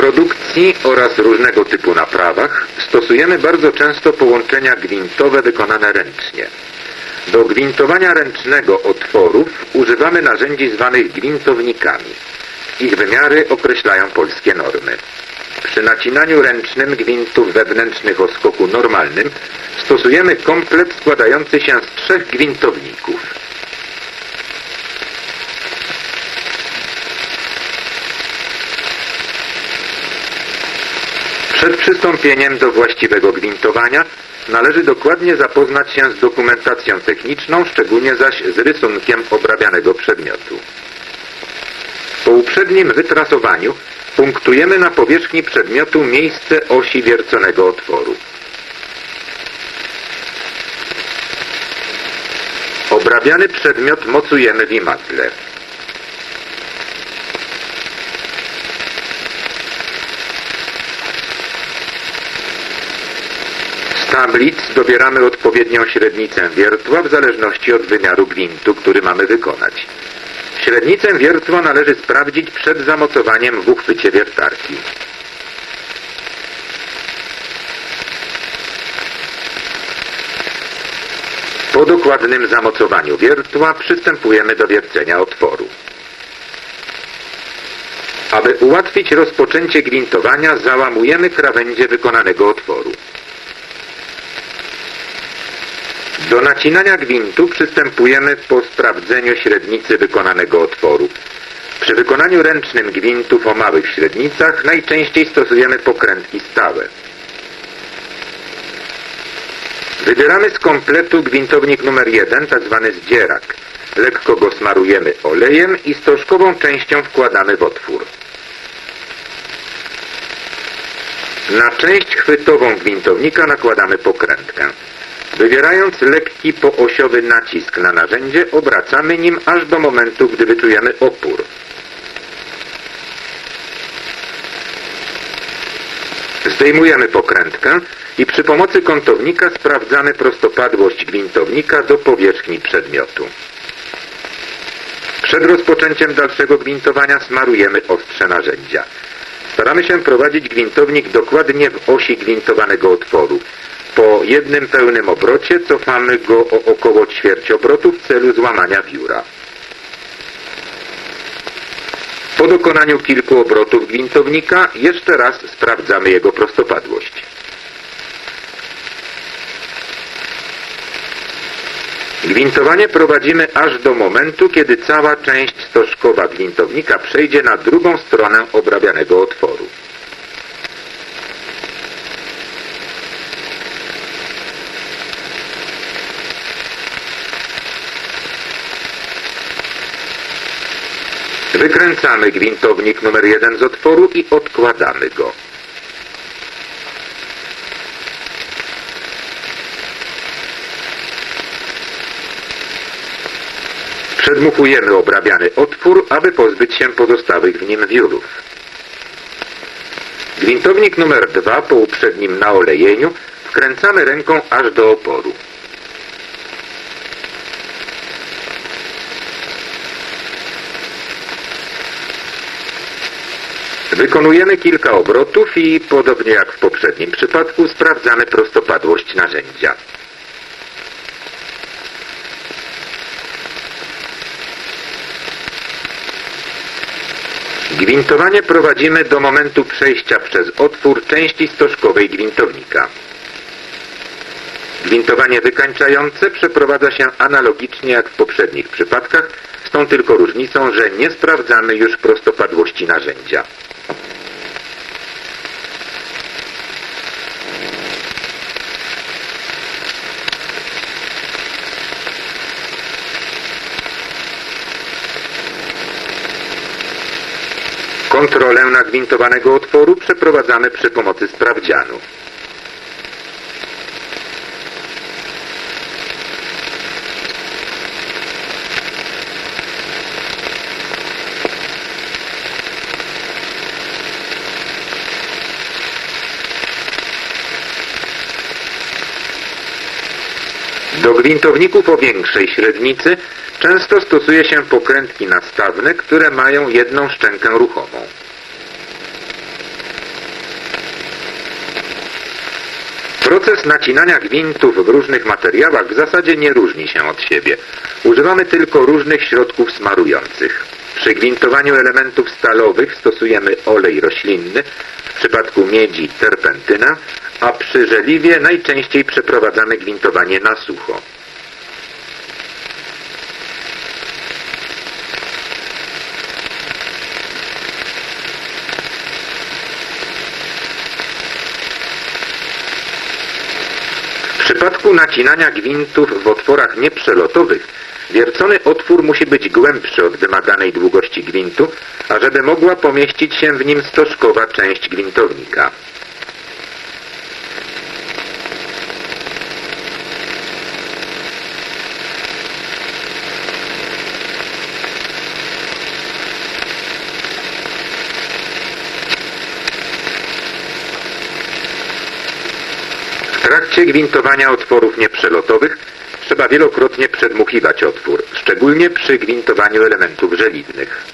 produkcji oraz różnego typu naprawach stosujemy bardzo często połączenia gwintowe wykonane ręcznie. Do gwintowania ręcznego otworów używamy narzędzi zwanych gwintownikami. Ich wymiary określają polskie normy. Przy nacinaniu ręcznym gwintów wewnętrznych o skoku normalnym stosujemy komplet składający się z trzech gwintowników. Przed przystąpieniem do właściwego gwintowania należy dokładnie zapoznać się z dokumentacją techniczną, szczególnie zaś z rysunkiem obrabianego przedmiotu. Po uprzednim wytrasowaniu punktujemy na powierzchni przedmiotu miejsce osi wierconego otworu. Obrabiany przedmiot mocujemy w imadle. Tablic dobieramy odpowiednią średnicę wiertła w zależności od wymiaru gwintu, który mamy wykonać. Średnicę wiertła należy sprawdzić przed zamocowaniem w uchwycie wiertarki. Po dokładnym zamocowaniu wiertła przystępujemy do wiercenia otworu. Aby ułatwić rozpoczęcie gwintowania, załamujemy krawędzie wykonanego otworu. Do nacinania gwintu przystępujemy po sprawdzeniu średnicy wykonanego otworu. Przy wykonaniu ręcznym gwintów o małych średnicach najczęściej stosujemy pokrętki stałe. Wybieramy z kompletu gwintownik numer 1, tzw. zdzierak. Lekko go smarujemy olejem i stożkową częścią wkładamy w otwór. Na część chwytową gwintownika nakładamy pokrętkę. Wywierając lekki poosiowy nacisk na narzędzie, obracamy nim aż do momentu, gdy wyczujemy opór. Zdejmujemy pokrętkę i przy pomocy kątownika sprawdzamy prostopadłość gwintownika do powierzchni przedmiotu. Przed rozpoczęciem dalszego gwintowania smarujemy ostrze narzędzia. Staramy się prowadzić gwintownik dokładnie w osi gwintowanego otworu. Po jednym pełnym obrocie cofamy go o około ćwierć obrotu w celu złamania pióra. Po dokonaniu kilku obrotów gwintownika jeszcze raz sprawdzamy jego prostopadłość. Gwintowanie prowadzimy aż do momentu, kiedy cała część stożkowa gwintownika przejdzie na drugą stronę obrabianego otworu. Wykręcamy gwintownik numer 1 z otworu i odkładamy go. Przedmuchujemy obrabiany otwór, aby pozbyć się pozostałych w nim wiórów. Gwintownik numer 2 po uprzednim naolejeniu wkręcamy ręką aż do oporu. Wykonujemy kilka obrotów i, podobnie jak w poprzednim przypadku, sprawdzamy prostopadłość narzędzia. Gwintowanie prowadzimy do momentu przejścia przez otwór części stożkowej gwintownika. Gwintowanie wykańczające przeprowadza się analogicznie jak w poprzednich przypadkach, z tą tylko różnicą, że nie sprawdzamy już prostopadłości narzędzia. Kontrolę nagwintowanego otworu przeprowadzamy przy pomocy sprawdzianu. Do gwintowników o większej średnicy Często stosuje się pokrętki nastawne, które mają jedną szczękę ruchomą. Proces nacinania gwintów w różnych materiałach w zasadzie nie różni się od siebie. Używamy tylko różnych środków smarujących. Przy gwintowaniu elementów stalowych stosujemy olej roślinny, w przypadku miedzi terpentyna, a przy żeliwie najczęściej przeprowadzamy gwintowanie na sucho. Przypadku nacinania gwintów w otworach nieprzelotowych wiercony otwór musi być głębszy od wymaganej długości gwintu, ażeby mogła pomieścić się w nim stożkowa część gwintownika. W trakcie gwintowania otworów nieprzelotowych trzeba wielokrotnie przedmuchiwać otwór, szczególnie przy gwintowaniu elementów żeliwnych.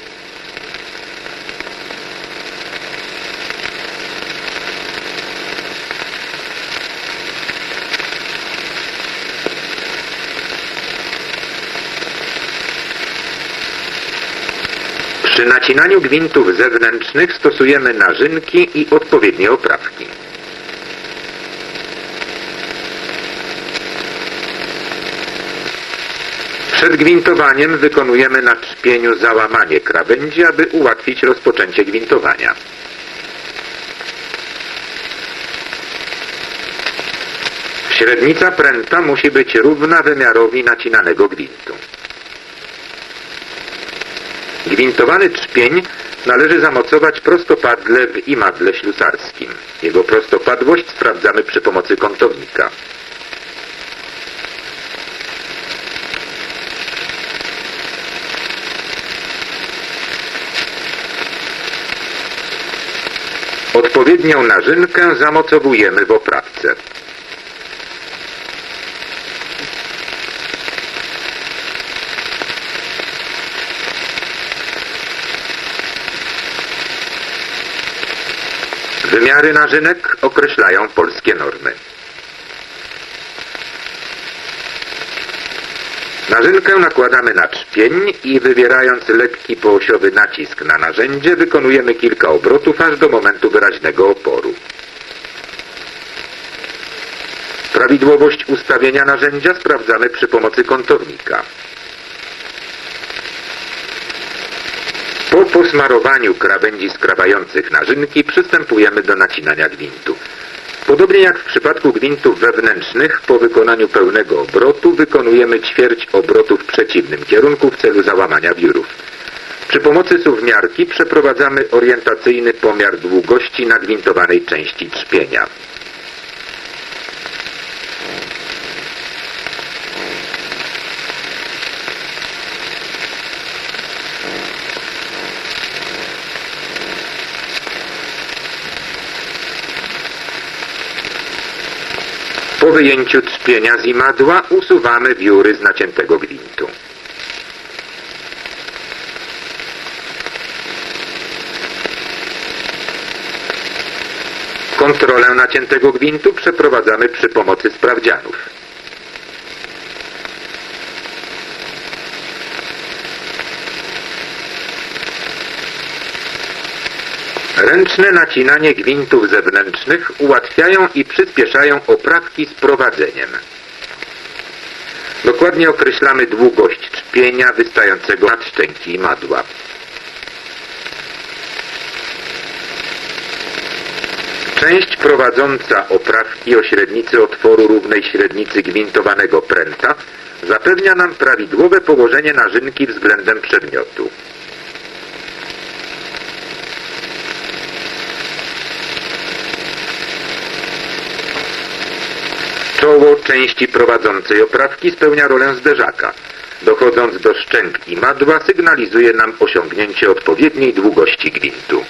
Przy nacinaniu gwintów zewnętrznych stosujemy narzynki i odpowiednie oprawki. Przed gwintowaniem wykonujemy na trzpieniu załamanie krawędzi, aby ułatwić rozpoczęcie gwintowania. Średnica pręta musi być równa wymiarowi nacinanego gwintu. Gwintowany trzpień należy zamocować prostopadle w imadle ślusarskim. Jego prostopadłość sprawdzamy przy pomocy kątownika. Odpowiednią narzynkę zamocowujemy w oprawce. Wymiary narzynek określają polskie normy. Narzynkę nakładamy na trzpień i wywierając lekki poosiowy nacisk na narzędzie wykonujemy kilka obrotów aż do momentu wyraźnego oporu. Prawidłowość ustawienia narzędzia sprawdzamy przy pomocy kątownika. Po posmarowaniu krawędzi skrawających narzynki przystępujemy do nacinania gwintu. Podobnie jak w przypadku gwintów wewnętrznych, po wykonaniu pełnego obrotu wykonujemy ćwierć obrotu w przeciwnym kierunku w celu załamania wiórów. Przy pomocy suwmiarki przeprowadzamy orientacyjny pomiar długości nagwintowanej części trzpienia. Po wyjęciu trzpienia z imadła usuwamy wióry z naciętego gwintu. Kontrolę naciętego gwintu przeprowadzamy przy pomocy sprawdzianów. Ręczne nacinanie gwintów zewnętrznych ułatwiają i przyspieszają oprawki z prowadzeniem. Dokładnie określamy długość trzpienia wystającego nad szczęki madła. Część prowadząca oprawki o średnicy otworu równej średnicy gwintowanego pręta zapewnia nam prawidłowe położenie narzynki względem przedmiotu. Czoło części prowadzącej oprawki spełnia rolę zderzaka. Dochodząc do szczęk i madła sygnalizuje nam osiągnięcie odpowiedniej długości gwintu.